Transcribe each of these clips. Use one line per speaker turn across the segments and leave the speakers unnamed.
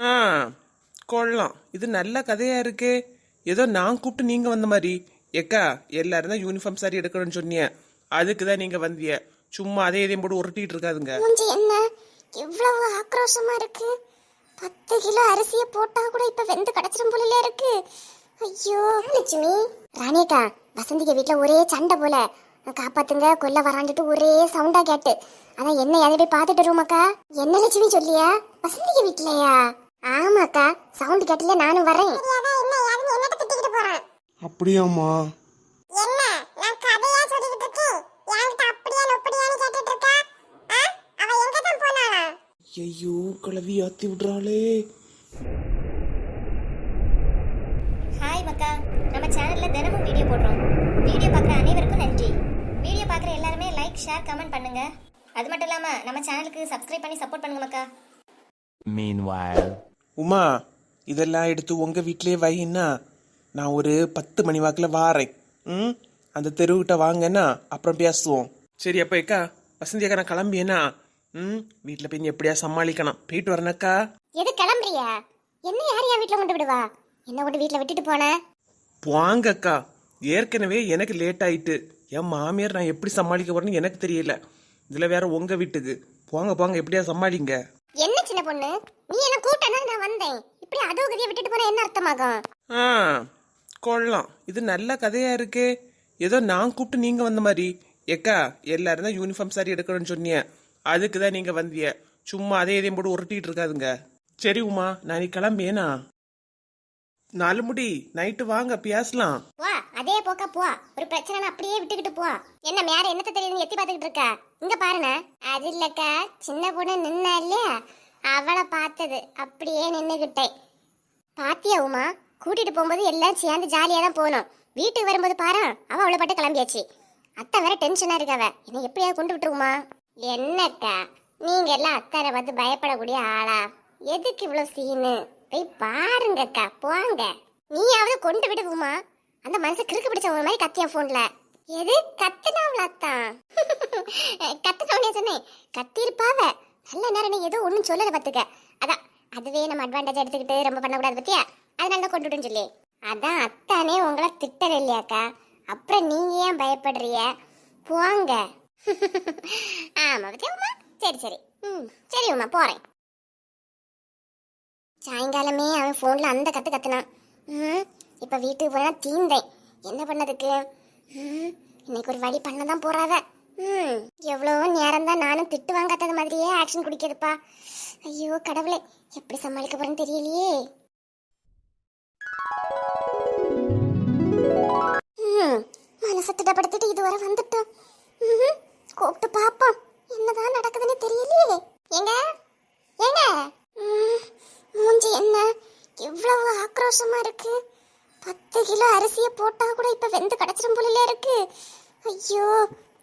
ஆ கொள்ளலாம். இது நல்ல கதையா இருக்கே. ஏதோ நான் கூப்பிட்டு நீங்க வந்த மாதிரி. ஏக்கா எல்லாரும் தான் யூனிஃபார்ம் சாரி எடுக்கணும்னு சொன்னீங்க அதுக்கு தான் நீங்க வந்தீங்க சும்மா அதே இதையும் போட்டு உருட்டிட்டு இருக்காதுங்க.
மூஞ்சி என்ன? இவ்வளவு ஆக்ரோஷமா இருக்கு. பத்து கிலோ அரிசியை போட்டா கூட இப்ப வெந்து கிடைச்சிடும் போல இருக்கு. ஐயோ லட்சுமி. ராணிகா வசந்திக்கு வீட்டுல ஒரே சண்டை போல. காப்பாத்துங்க கொல்ல வரான்ட்டு ஒரே சவுண்டா கேட்டு. அதான் என்ன எதை போய் பாத்துட்டு வருவோமாக்கா என்ன லட்சுமி சொல்லியா? வசந்திக்கு வீட்டுலயா ஆமாக்கா சவுண்ட் கேட்டல நானும் வரேன்
அப்படியாம்மா.
என்ன நான் கதையா சொல்லிட்டு இருக்கேன்? என்கிட்ட அப்படியா அப்படியான்னு கேட்டுட்டு இருக்கா? அவ எங்க தான் போனாளா?
ஐயோ கிளவி ஆத்தி விடுறாளே.
ஹாய் மக்கா. நம்ம சேனல்ல தினமும் வீடியோ போடுறோம். வீடியோ பார்க்குற அனைவருக்கும் நன்றி. வீடியோ பார்க்குற எல்லாருமே லைக் ஷேர் கமெண்ட் பண்ணுங்க. அது மட்டும் இல்லாம நம்ம சேனலுக்கு சப்ஸ்கிரைப் பண்ணி சப்போர்ட் பண்ணுங்க மக்கா.
Meanwhile.
உமா இதெல்லாம் எடுத்து உங்க வீட்லயே வைன்னா நான் ஒரு பத்து மணி வாக்கில் வாரேன். ம்? அந்த தெருவுகிட்ட வாங்கன்னா அப்புறம் பேசுவோம். சரி அப்போ ஏக்கா வசந்தி அக்கா நான் கிளம்பியேனா? ம்? வீட்டில் போய் எப்படியா சமாளிக்கணும்? போயிட்டு வரேனக்கா
எது கிளம்புறியா? என்ன யார் என் வீட்ல கொண்டு விடுவா? என்ன கொண்டு வீட்ல விட்டுட்டு போன?
வாங்கக்கா ஏற்கனவே எனக்கு லேட் ஆயிட்டு. என் மாமியார் நான் எப்படி சமாளிக்க போறேன்னு எனக்கு தெரியல. இதில் வேற உங்க வீட்டுக்கு. போங்க போங்க எப்படியா சமாளிங்க?
சின்ன பொண்ணு. நீ என்ன கூட்டனா நான் வந்தேன். இப்படி அதோ கதியை விட்டுட்டு போனா என்ன அர்த்தமாகும்?
ஆ கொள்ளலாம். இது நல்ல கதையா இருக்கே. ஏதோ நான் கூப்பிட்டு நீங்க வந்த மாதிரி. ஏக்கா எல்லாரும் தான் யூனிஃபார்ம் சாரி எடுக்கணும்னு சொன்னீங்க. அதுக்கு தான் நீங்க வந்தீங்க. சும்மா அதே இதையும் போட்டு உருட்டிட்டு இருக்காதுங்க. சரி உமா நான் நீ கிளம்பியேனா நாலு முடி நைட்டு வாங்க பேசலாம்.
வா அதே போக்கா போ. ஒரு பிரச்சனை அப்படியே விட்டுக்கிட்டு போ. என்ன மேல என்னத்த தெரியுதுன்னு எத்தி பார்த்துக்கிட்டு இருக்கா? இங்க பாருங்க. அது இல்லக்கா சின்ன பொண்ணு நின்னா இல்லையா? அவளை பார்த்தது. அப்படியே நின்றுக்கிட்டேன் பாத்தியா உமா? கூட்டிட்டு போகும்போது எல்லாம் சேர்ந்து ஜாலியாக தான் போகணும் வீட்டுக்கு வரும்போது பாரு அவள் அவளை பாட்டு கிளம்பியாச்சு. அத்தை வேற டென்ஷனாக இருக்காவ. என்னை எப்படியாவது கொண்டு விட்டுருக்குமா என்னக்கா? நீங்கள் எல்லாம் அத்தாரை பார்த்து பயப்படக்கூடிய ஆளா? எதுக்கு இவ்வளோ சீனு? போய் பாருங்கக்கா போங்க. நீயாவது கொண்டு விடுவோமா அந்த மனுஷன் கிறுக்கு பிடிச்ச ஒரு மாதிரி கத்தியா ஃபோனில் எது? கத்துனாவளாத்தான் கத்துனவனே சொன்னேன். கத்திருப்பாவ நல்ல நேரம் நீ ஏதோ ஒன்றும் சொல்லலை பார்த்துக்க அதான் அதுவே நம்ம அட்வான்டேஜ் எடுத்துக்கிட்டு ரொம்ப பண்ணக்கூடாது பத்தியா? அதனால தான் கொண்டு சொல்லி. அதான் அத்தானே உங்களை திட்டல இல்லையாக்கா? அப்புறம் நீங்க ஏன் பயப்படுறிய போங்க. ஆமா பத்தியா உமா? சரி சரி. ம் சரி உமா போறேன். சாயங்காலமே அவன் ஃபோனில் அந்த கற்று கத்துனான். ம் இப்போ வீட்டுக்கு போனால் தீந்தேன். என்ன பண்ணதுக்கு? ம் இன்னைக்கு ஒரு வழி பண்ண தான் போறாவ. ம் எவ்வளோ நேரம் தான் நானும் திட்டு வாங்காதது மாதிரியே ஆக்ஷன் குடிக்கிறதுப்பா. ஐயோ கடவுளே எப்படி சமாளிக்க போறேன்னு தெரியலையே. மனசை திடப்படுத்திட்டு இதுவரை வந்துட்டோம். கூப்பிட்டு பார்ப்போம். என்னதான் நடக்குதுன்னு தெரியலையே. ஏங்க? ஏங்க? ம், மூஞ்சி என்ன? இவ்வளவு ஆக்ரோஷமா இருக்கு. பத்து கிலோ அரிசியை போட்டா கூட இப்ப வெந்து கிடைச்சிடும் போல இருக்கு. ஐயோ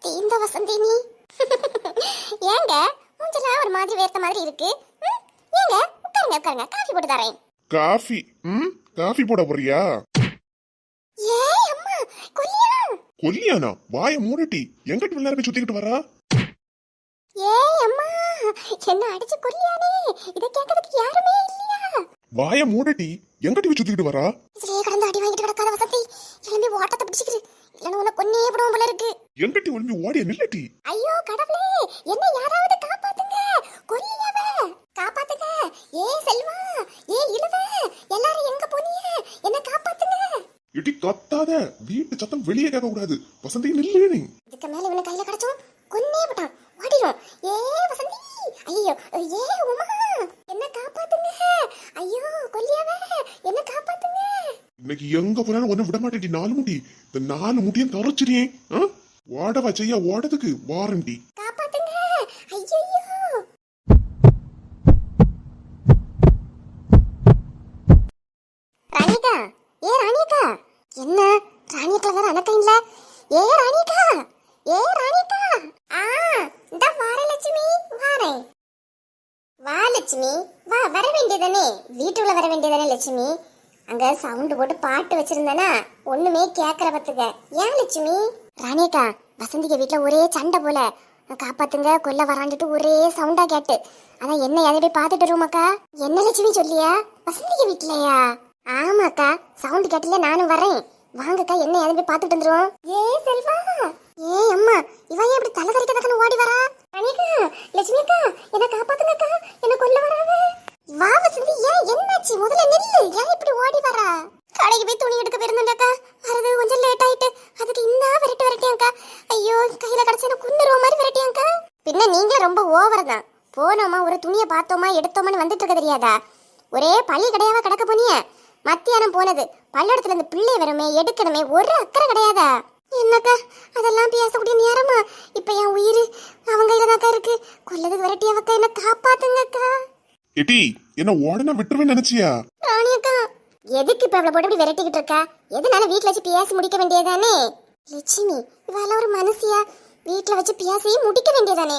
தீந்த வசந்தி நீ ஏங்க மூஞ்செல்லாம் ஒரு மாதிரி வேர்த்த மாதிரி இருக்கு. ஏங்க உட்காருங்க உட்காருங்க காஃபி போட்டு தரேன்.
காஃபி ம் காஃபி போட போறியா?
ஏ அம்மா கொல்லியா?
கொல்லியானா? வாய மூடட்டி எங்கிட்ட போய் சுத்திக்கிட்டு வரா
ஏ அம்மா என்ன அடிச்சு கொல்லியானே? இதை கேட்கறதுக்கு யாருமே இல்லையா?
வாய மூடட்டி எங்கிட்ட சுத்திக்கிட்டு வரா
இதுலயே கடந்து அடி வாங்கிட்டு கிடக்காத வசந்தி. கிளம்பி ஓட்டத்தை பிடிச்சிக்கிரு இல்லைன்னு உன்னை கொன்னே விடுவோம் போல இருக்கு.
எங்கிட்ட ஒளிஞ்சு ஓடிய நில்லட்டி?
ஐயோ கடவுளே என்ன யாராவது காப்பாத்துங்க. கொல்லியவ காப்பாத்துங்க. ஏ செல்வா ஏ இழுவ எல்லாரும் எங்க போனீங்க? என்ன காப்பாத்துங்க.
இடி கத்தாத வீட்டு சத்தம் வெளியே கேட்க கூடாது வசந்தி நில்லு நீ
இதுக்கு மேல இவனை கையில கிடைச்சோம் கொன்னே விட்டான் ஓடிடும் ஏ வசந்தி ஐயோ ஏ உமா என்ன காப்பாத்துங்க ஐயோ கொல்லியவ என்ன காப்பாத்துங்க
இன்னைக்கு எங்க போனாலும் ஒன்னும் விட மாட்டேடி நாலு முடி. இந்த நாலு முட்டியும் தரச்சிரியே. ஓடவா செய்யா ஓடதுக்கு. வாரண்டி.
காப்பாத்துங்க. ஐயோ ராணிகா ஏ ராணிகா என்ன? ராணிகா வேற அணக்கம் இல்ல ஏ ராணிகா ஏ ராணிகா ஆ இந்த வார லட்சுமி. வாரேன் வா லட்சுமி. வா வர வேண்டியதானே வீட்டுக்குள்ள வர வேண்டியதானே லட்சுமி? அங்க சவுண்ட் போட்டு பாட்டு வச்சிருந்தனா ஒண்ணுமே கேட்கற பத்துக்க. ஏன் லட்சுமி? ராணியக்கா வசந்திக வீட்டுல ஒரே சண்டை போல. காப்பாத்துங்க கொல்ல வரான்ட்டு ஒரே சவுண்டா கேட்டு. அதான் என்ன எதை போய் பார்த்துட்டு வருமாக்கா என்ன லட்சுமி சொல்லியா? வசந்திக்கு வீட்லயா? ஆமாக்கா சவுண்ட் கேட்டுல நானும் வரேன். வாங்கக்கா என்ன எதை போய் பார்த்துட்டு வந்துருவோம். ஏ செல்வா. ஏ அம்மா இவன் ஏன் இப்படி தலை தரிக்க ஓடி வரா? அனிகா லட்சுமி அக்கா என்ன காப்பாத்துங்கக்கா. என்ன கொல்ல வராது. வா வசந்தி ஏன் என்னாச்சு? முதல்ல நில்லு. ஏன் இப்படி ஓடி வர கடைக்கு போய் துணி எடுக்க போயிருந்தேன்க்கா வரது கொஞ்சம் லேட் ஆயிட்டு. அதுக்கு இன்னா விரட்டி விரட்டியாங்க்கா ஐயோ கையில கிடைச்சா எனக்கு குந்துருவ மாதிரி விரட்டியாங்க்கா பின்ன நீங்க ரொம்ப ஓவர் தான். போனோமா ஒரு துணியை பார்த்தோமா எடுத்தோமான்னு வந்துட்டு இருக்க தெரியாதா? ஒரே பள்ளி கடையாவா கிடக்க போனிய? மத்தியானம் போனது. பல்லடத்துல இருந்து பிள்ளை வருமே எடுக்கணுமே ஒரு அக்கறை கிடையாதா? என்னக்கா அதெல்லாம் பேசக்கூடிய நேரமா இப்ப என் உயிர் அவங்க கையில இருக்கு கொல்லதுக்கு விரட்டியாவக்கா என்ன காப்பாத்துங்கக்கா
எட்டி என்ன உடனே விட்டுருவேன்னு நினைச்சியா?
ராணி அக்கா எதுக்கு இப்ப அவளை போட்டு இப்படி விரட்டிக்கிட்டு இருக்கா? எதனால வீட்ல வச்சு பேசி முடிக்க வேண்டியதானே? லட்சுமி இவாள ஒரு மனசியா வீட்ல வச்சு பேசி முடிக்க வேண்டியதானே?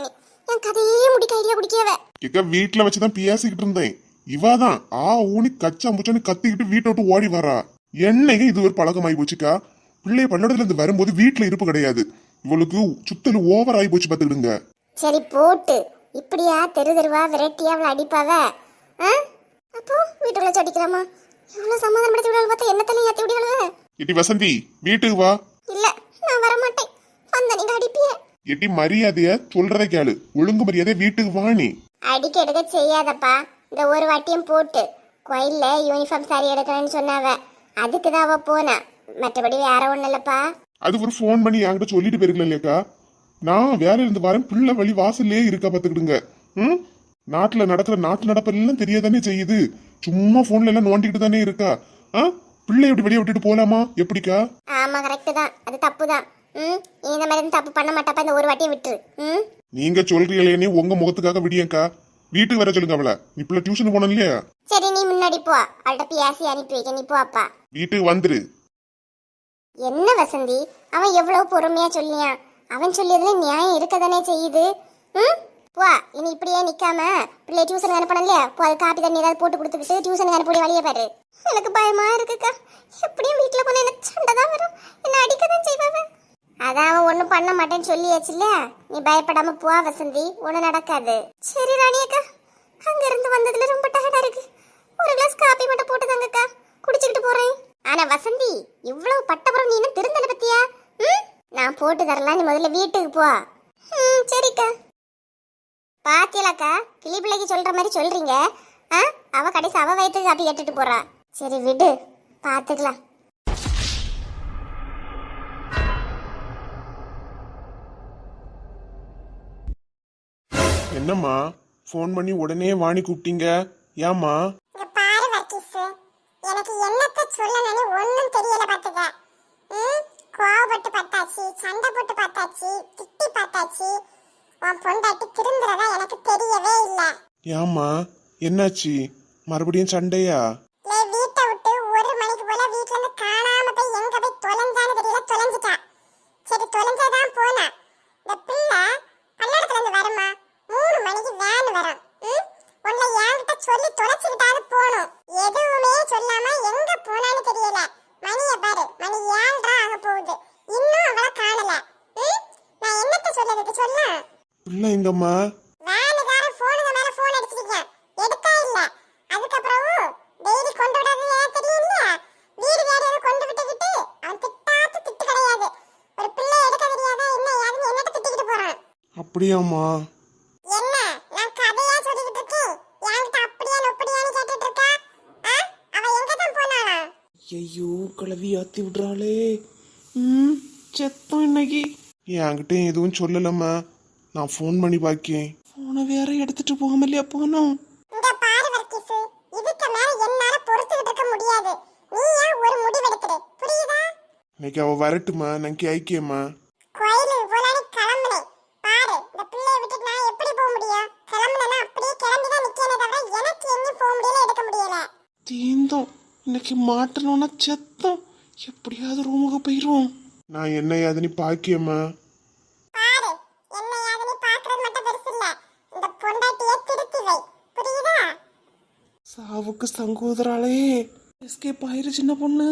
என் கதையே முடிக்க ஐடியா குடிக்கவ.
எங்க வீட்டுல வச்சுதான் பேசிக்கிட்டு இருந்தேன். இவாதான் ஆ ஊனி கச்சா முச்சான்னு கத்திக்கிட்டு வீட்டை விட்டு ஓடி வரா. என்னைக்கு இது ஒரு பழக்கமாயி போச்சுக்கா. பிள்ளைய பல்லடத்துல இருந்து வரும்போது வீட்டுல இருப்பு கிடையாது. இவளுக்கு சுத்தல் ஓவர் ஆகி போச்சு பாத்துக்கிடுங்க
சரி போட்டு. இப்படியா தெரு தெருவா விரட்டியா அவளை அடிப்பாவ? ஆ? அப்போ வீட்டுக்குள்ள சொடிக்கலாமா இவ்வளவு சமாதானப்படுத்தி விடுவாள் பார்த்தா என்னத்தலையும் ஏத்தி விடுவாள்?
எட்டி வசந்தி வீட்டுக்கு வா.
இல்ல நான் வர மாட்டேன் வந்த நீங்க அடிப்பிய.
எட்டி மரியாதைய சொல்றதை கேளு. ஒழுங்கு மரியாதை வீட்டுக்கு வா நீ.
அடிக்க எடுக்க செய்யாதப்பா. இந்த ஒரு வாட்டியும் போட்டு. கோயில்ல யூனிஃபார்ம் சாரி எடுக்கணும்னு சொன்னாவ. அதுக்கு தான் அவ போனா. மற்றபடி வேற ஒண்ணும் இல்லப்பா.
அது ஒரு ஃபோன் பண்ணி என்கிட்ட சொல்லிட்டு போயிருக்கலாம் இல்லையாக்கா நான் வேலையில இருந்து வரேன். பிள்ளை வழி வாசல்லே இருக்கா பாத்துக்கிடுங்க ம்? நாட்டுல நடக்கிற நாட்டு நடப்பெல்லாம் தெரியதானே செய்யுது. சும்மா போன்ல எல்லாம் நோண்டிக்கிட்டு தானே இருக்கா? ஆ? பிள்ளை எப்படி வெளியே விட்டுட்டு போலாமா? எப்படிக்கா?
ஆமா கரெக்ட் தான். அது தப்பு தான் ம்? இந்த மாதிரி தப்பு பண்ண மாட்டாப்பா இந்த ஒரு வாட்டியும் விட்டுரு. ம்?
நீங்க சொல்றீங்களே உங்க முகத்துக்காக விடியக்கா வீட்டுக்கு வர சொல்லுங்க அவளை. நீ பிள்ளை டியூஷன் போனோம் இல்லையா?
சரி நீ முன்னாடி போ. அவள்கிட்ட பேசி அனுப்பி வைக்க. நீ போ அப்பா.
வீட்டுக்கு வந்துரு.
என்ன வசந்தி? அவன் எவ்வளவு பொறுமையா சொல்லியான். அவன் சொல்லியதுல நியாயம் இருக்கதானே செய்யுது? ம்? போ இனி இப்படியே நிக்காம பிள்ளை டியூஷன் அனுப்பணும் இல்லையா? போ அது காப்பி தண்ணி ஏதாவது போட்டு கொடுத்துக்கிட்டு டியூஷன் அனுப்பி வழியே பாரு. எனக்கு பயமா இருக்குக்கா. எப்படியும் வீட்டுல போன எனக்கு சண்டை தான் வரும்? என்ன அடிக்க தான் செய்வாங்க அதான் அவன் ஒன்றும் பண்ண மாட்டேன்னு சொல்லியாச்சு இல்லையா? நீ பயப்படாம போ வசந்தி ஒன்றும் நடக்காது. சரி ராணி அக்கா. அங்க இருந்து வந்ததுல ரொம்ப டயர்டா இருக்கு. ஒரு கிளாஸ் காப்பி மட்டும் போட்டு தாங்கக்கா குடிச்சுக்கிட்டு போறேன். ஆனா வசந்தி இவ்வளவு பட்டப்புறம் நீ என்ன திருந்தல பத்தியா? நான் போட்டு தரலாம் நீ முதல்ல வீட்டுக்கு போ. ம் சரிக்கா. பாத்தியலாக்கா கிளி பிள்ளைக்கு சொல்ற மாதிரி சொல்றீங்க. ஆ அவ கடைசி அவ வயிற்றுக்கு காப்பி கேட்டுட்டு போறா. சரி விடு. பாத்துக்கலாம்.
என்னம்மா? ஃபோன் பண்ணி உடனே வாணி கூப்பிட்டீங்க. ஏம்மா?
இங்க பாரு வர்க்கீஸ் எனக்கு என்னத்த சொல்லணும்னு ஒண்ணும் தெரியல பாத்துக்க. ம்? கோவப்பட்டு பார்த்தாச்சு சண்டை போட்டு பார்த்தாச்சு திட்டி பார்த்தாச்சு உன் பொண்டாட்டி திருந்துறதா எனக்கு தெரியவே இல்லை.
ஏம்மா என்னாச்சு? மறுபடியும் சண்டையா
லே வீட்டை விட்டு ஒரு மணிக்கு போல வீட்ல இருந்து காணாம போய் எங்க போய் தொலைஞ்சான்னு தெரியல தொலைஞ்சிட்டா சரி தொலைஞ்சாதான் போனா இந்த பிள்ளை பல்லடத்துல இருந்து வருமா மூணு மணிக்கு வேன் வரும் ம்? உன்னை என்கிட்ட சொல்லி தொலைச்சுக்கிட்டாவது போகணும் எதுவுமே சொல்லாம எங்க போனான்னு தெரியல மணிய பாரு மணி ஏழ்ரா ஆக போகுது இன்னும் அவளை காணல ம்? நான் என்னத்த சொல்லதுக்கு சொல்ல
பிள்ளை எங்கம்மா
வேனுக்காரன் போனுங்க மேல போன் அடிச்சிருக்கேன் எடுக்கா இல்ல அதுக்கப்புறம் டெய்லி கொண்டு விடாதது ஏன் தெரியும் இல்லையா வீடு வேற ஏதோ கொண்டு விட்டுக்கிட்டு அவன் திட்டாத்து திட்டு கிடையாது ஒரு பிள்ளை எடுக்க தெரியாதா என்ன ஏதுன்னு என்னட்ட திட்டிக்கிட்டு போறான்
அப்படியாம்மா
என்ன நான் கதையா சொல்லிக்கிட்டு இருக்கேன் என்கிட்ட அப்படியா நொப்படியான்னு கேட்டுட்டு இருக்கா ஆ? அவ எங்க தான் போனாளா?
ஐயோ கிளவி ஆத்தி விடுறாளே. ம் செத்தம் இன்னைக்கு.
என்கிட்ட எதுவும் சொல்லலம்மா. நான் ஃபோன் பண்ணி பாக்கேன்.
போனை வேற எடுத்துட்டு போகாமலையா போனோம்?
இங்க பாரு வர்க்கீஸ் இதுக்கு மேல என்னால பொறுத்துக்கிட்டு இருக்க முடியாது. நீ ஏன் ஒரு முடிவெடுத்துடு புரியுதா?
இன்னைக்கு அவ வரட்டுமா? நான் கேய்க்கேம்மா
கோயிலுக்கு போலான்னு கிளம்புனேன் பாரு இந்த பிள்ளைய விட்டுட்டு நான் எப்படி போக முடியும்? கிளம்புனா அப்படியே கிளம்பி தான் தவிர எனக்கு எங்கேயும் போக முடியல எடுக்க முடியல.
தீந்தோம். இன்னைக்கு மாட்டணும்னா செத்தம். எப்படியாவது ரூமுக்கு போயிடுவோம்
நான் என்ன ஏதுன்னு பாக்கியம்மா
பாரு என்ன யாருன்னு பாக்குறது மட்டும் பெருசு இல்ல இந்த பொண்டாட்டிய திருத்தி வை புரியுதா
சாவுக்கு சங்கோதராளே எஸ்கேப் ஆயிரு சின்ன பொண்ணு.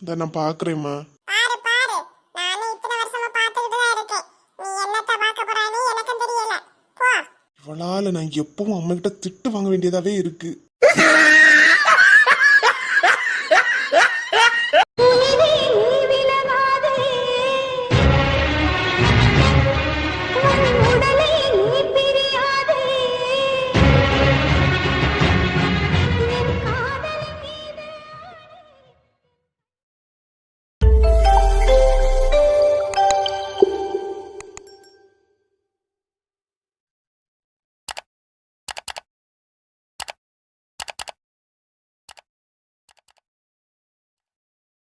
இந்த நான் பாக்குறேம்மா.
பாரு பாரு. நானும் இத்தனை வருஷமா பாத்துக்கிட்டு தான் இருக்கேன். நீ என்னத்த பார்க்க போறான்னு எனக்கும்
இவளால நான் எப்பவும் அம்மா கிட்ட திட்டு வாங்க வேண்டியதாவே இருக்கு.